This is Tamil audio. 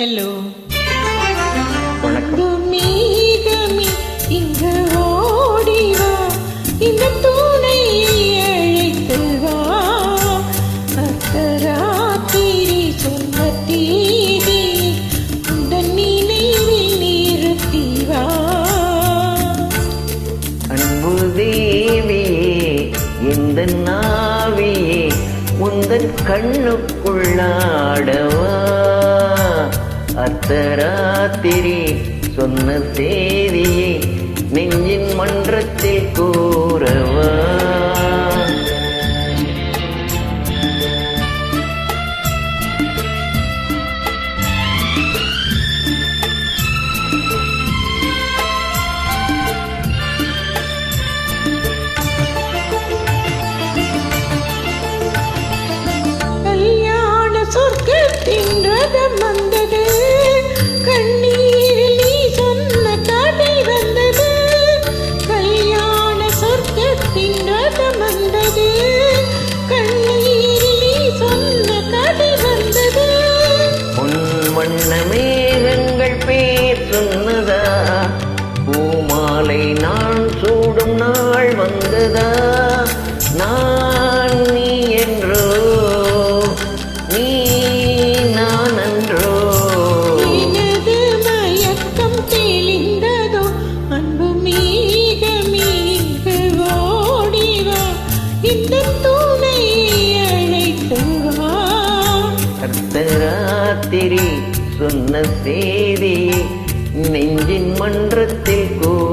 ஹலோ வணக்கம். மேகமே இங்க ஓடி வா இந்த தூணை அழைத்து வா. அர்த்தராத்திரி சொன்ன தீதி உந்தன் நினைவில் நிறுத்தி வா. அன்பு தேவியே இந்த நாவியே உந்தன் கண்ணுக்குள்ளாடவா அர்த்தராத்திரி சொன்ன செய்தியை நெஞ்சின் மன்றத்தில் கூறவா? கல்யாண சொர்க்கத்தின் சொன்னதா பூமாலை நான் சூடும் நாள் வந்ததா? நான் நீ என்றோ? நீ நான் அன்றோ? மயக்கம் தெளிந்ததோ? அன்பு மீக மீக ஓடிவா இந்த தூணை அழைத்து வா. அர்த்தராத்திரி சொன்ன செய்தி நெஞ்சின் மன்றத்தில் கூறவா